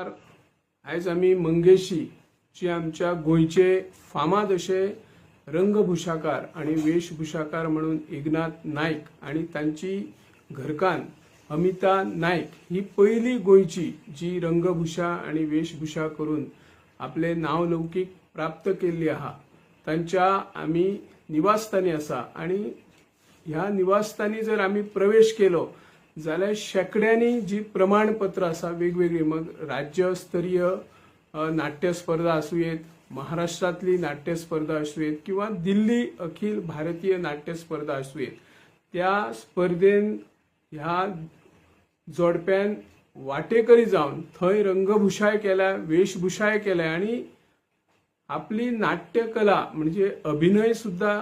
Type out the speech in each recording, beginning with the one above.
नमस्कार आयज आमी मंगेशी जी आमच्या गोंयचे फामाद अशे रंगभूषाकार आणि वेशभूषाकार म्हणून एकनाथ नायक आणि तांची घरकान अमिता नायक ही पहिली गोंयची जी रंगभूषा आणि वेशभूषा करून आपले नावलौकीक प्राप्त केल्ली आहा. तांच्या आमी निवासस्थानी आसा आणि ह्या निवासस्थानी जर आम्ही प्रवेश केलो जाल्यार शेकड्यांनी जी प्रमाणपत्र आसा वेगवेगळी मग राज्यस्तरीय नाट्य स्पर्धा आसूं येत महाराष्ट्रातली नाट्य स्पर्धा आसूं येत किंवा दिल्ली अखिल भारतीय नाट्य स्पर्धा आसूं येत त्या स्पर्धेन ह्या जोडप्यान वाटेकरी जावन थंय रंगभूषाय केल्या वेशभूषाय केल्या आणि आपली नाट्यकला म्हणजे अभिनय सुद्धा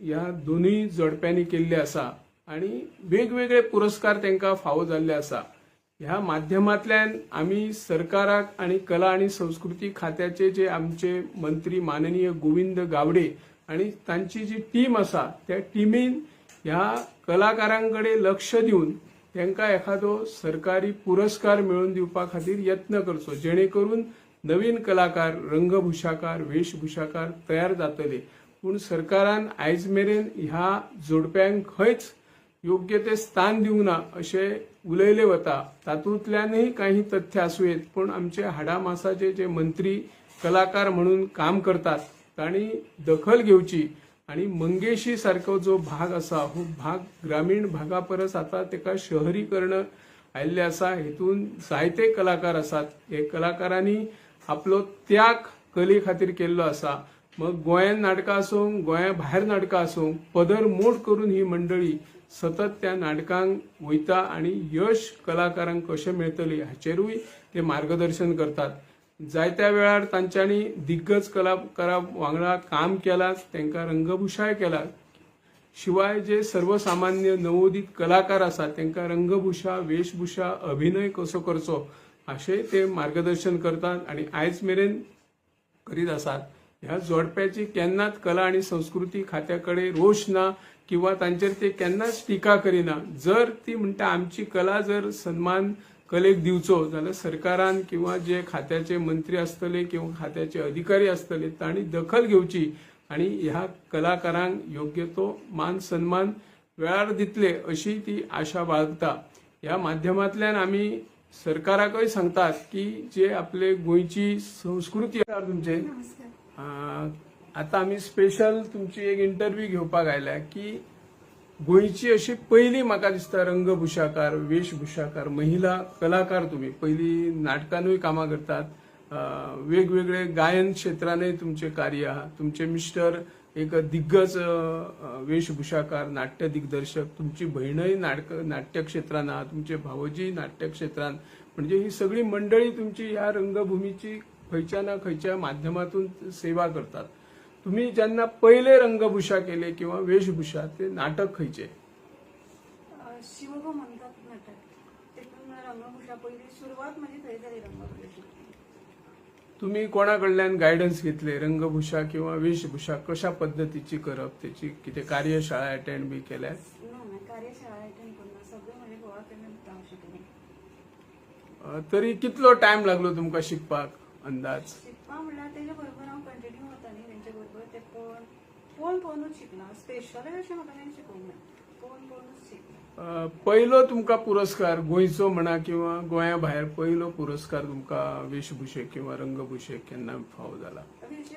ह्या दोनूय जोडप्यांनी केल्ले आसा आणि वेगवेगळे पुरस्कार तांकां फावो जाल्ले आसा ह्या माध्यमांतल्यान आमी सरकाराक आणि कला आणि संस्कृती खात्याचे जे आमचे मंत्री माननीय गोविंद गावडे आणि तांची जी टीम आसा त्या टिमीन ह्या कलाकारांकडे लक्ष दिवन तांकां एखादो सरकारी पुरस्कार मेळोवन दिवपा खातीर यत्न करचो जेणे करून नवीन कलाकार रंगभूषाकार वेशभूषाकार तयार जातले. पूण सरकारान आयज मेरेन ह्या जोडप्यांक खंयच योग्य ते स्थान दिवंक ना अशें उलयले वता. तातूंतल्यानय काही तथ्य आसूं येत पूण आमचे हाडामासाचे जे मंत्री कलाकार म्हणून काम करतात तांणी दखल घेवची आणि मंगेशी सारको जो भाग आसा हो भाग ग्रामीण भागा परस आता तेका शहरीकरण आयिल्लें आसा हेतून जायते कलाकार आसात हे कलाकारांनी आपलो त्याग कले खातीर केल्लो आसा मग गोंयांत नाटकां आसूं गोंया भायर नाटकां आसूं पदर मोड करून ही मंडळी सतत त्या नाटकांक वयता आणि यश कलाकारांक कशें मेळटलें हाचेरूय ते मार्गदर्शन करतात. जायत्या वेळार तांच्यांनी दिग्गज कलाकारा वांगडा काम केलां तांकां रंगभूषाय केला शिवाय जे सर्वसामान्य नवोदित कलाकार आसात तांकां रंगभूषा वेशभूषा अभिनय कसो करचो अशें ते मार्गदर्शन करतात आणि आयज मेरेन करीत आसात. ह्या जोडप्याची केन्नाच कला आणि संस्कृती खात्याकडे रोष ना किंवा तांचेर ते केन्नाच टिका करिना जर ती म्हणटा आमची कला जर सन्मान कलेक दिवचो जाल्यार सरकारान किंवा जे खात्याचे मंत्री आसतले किंवा खात्याचे अधिकारी आसतले तांणी दखल घेवची आणि ह्या कलाकारांक योग्य तो मान सन्मान वेळार दितले अशी ती आशा बाळगता. ह्या माध्यमांतल्यान आमी सरकाराकय सांगतात की जे आपले गोंयची संस्कृती आसा तुमचे आता आम्ही स्पेशल तुमची एक इंटरव्यू घेवपाक आयल्या की गोंयची अशी पहिली म्हाका दिसता रंगभूषाकार वेशभूषाकार महिला कलाकार तुम्ही. पहिली नाटकांनूय कामां करतात. वेगवेगळे गायन क्षेत्रानय तुमचे कार्य आहा तुमचे मिस्टर एक दिग्गज वेशभूषाकार नाट्य दिग्दर्शक तुमची बहिणय नाटक नाट्य क्षेत्रान आहा तुमचे भावजी नाट्य क्षेत्रान. म्हणजे ही सगळी मंडळी तुमची ह्या रंगभूमीची खंयच्या ना खंयच्या माध्यमातून सेवा करतात. तुम्ही ज्यांना पहिले रंगभूषा केले किंवा वेशभूषा ते नाटक खंयचे? अ, म्हणतात नाटक. तिथून रंगभूषा. पहिली सुरुवात म्हणजे थंय जाली रंगभूषेची तुम्ही कोणाकडल्यान गायडन्स घेतले? रंगभूषा किंवा वेशभूषा कशा पद्धतीची करप? त्याची किती कार्यशाळा अटेंड बी सगळं म्हणजे तरी कितलो टाइम लागलो तुमकां शिकपाक अंदाज? शिकपा म्हणल्यार तेजे बरोबर हांव कंटिन्यू वताली तेंचे बरोबर ते पळोवन पळोवन पळोवनूच शिकलां स्पेशल अशें म्हाका तेणें शिकोवंक ना पळोवन पळोवनूच पहिलो तुमकां पुरस्कार गोंयचो म्हणा किंवा गोंया भायर पहिलो पुरस्कार तुमकां वेशभूषेक किंवा रंगभूषेक केन्ना फावो जाला? वेश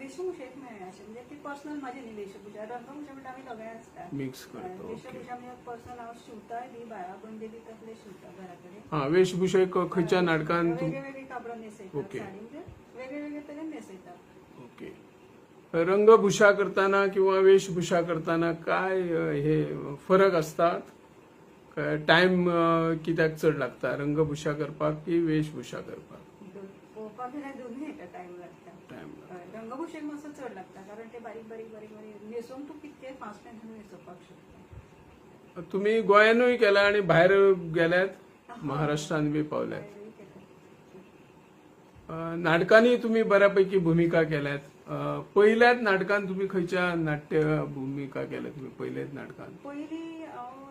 वेशभूषेक मेळ्ळें अशें म्हणजे ती पर्सनल म्हाजी न्ही वेशभूषा. रंगभूषा म्हणटा आमी सगळे आसता. मिक्स करतो वेशभूषा म्हणजे पर्सनल हांव शिवताय बी भायरा बंदे बी तसले शिवता घरा कडेन. हा वेशभूषेक खंयच्या नाटकान कापड ओके. म्हणजे तरेन ओके. रंगभूषा करताना किंवा वेशभूषा करताना काय हे फरक असतात? टाइम कित्याक चड लागता? रंगभूषा करपाक की वेशभूषा करपाक दो- पळोवपाक गेल्यार दोनूय हेका टायम लागता रंगभूषेक मातसो चड लागता कारण ते बारीक बारीक बारीक बारीक न्हेसोवंक तूं कितके फास्टान न्हेसोवपाक शकता. तुम्ही गोंयानूय केला आणि भायर गेल्यात? महाराष्ट्रान बी पावल्यात. नाटकांनी तुम्ही बऱ्यापैकी भूमिका केल्यात. पहिल्याच नाटकान तुम्ही खंयच्या नाट्य भूमिका केल्या तुम्ही? पहिल्याच नाटकान हांव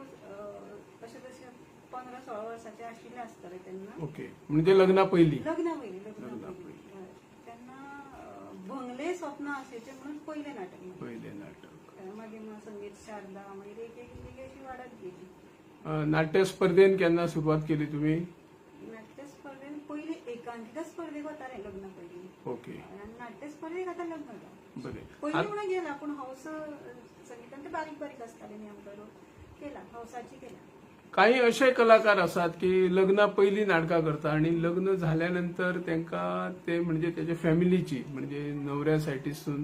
अशें तशें पंदरा सोळा वर्साचे आशिल्ले आसतले तेन्ना ओके. म्हणजे लग्ना पहिली. लग्ना पयलीं लग्ना लग्ना पयलीं हय. तेन्ना अं, भंगले स्वप्न म्हणून पयलें नाटक म्हजें. पहिले नाटक. मागीर संगीत शारदा मागीर एक एक एक अशी वाडत गेली. अं, नाट्य स्पर्धेन केन्ना सुरवात केली तुम्ही? स्पर्धेन पयलीं एकांकिका स्पर्धेक वतालें लग्ना पयलीं ओके. आणि नाट्य स्पर्धेक आतां लग्न पयलीं म्हणून गेला पूण हौस अं, संगीतान ते बारीक बारीक आसताले न्ही आमकां रोल केला केला. काही असे कलाकार असतात की लग्ना पहिली नाटकां करता आणि लग्न झाल्यानंतर त्यांना ते म्हणजे त्याच्या फॅमिलीची म्हणजे नवऱ्या सायडीसून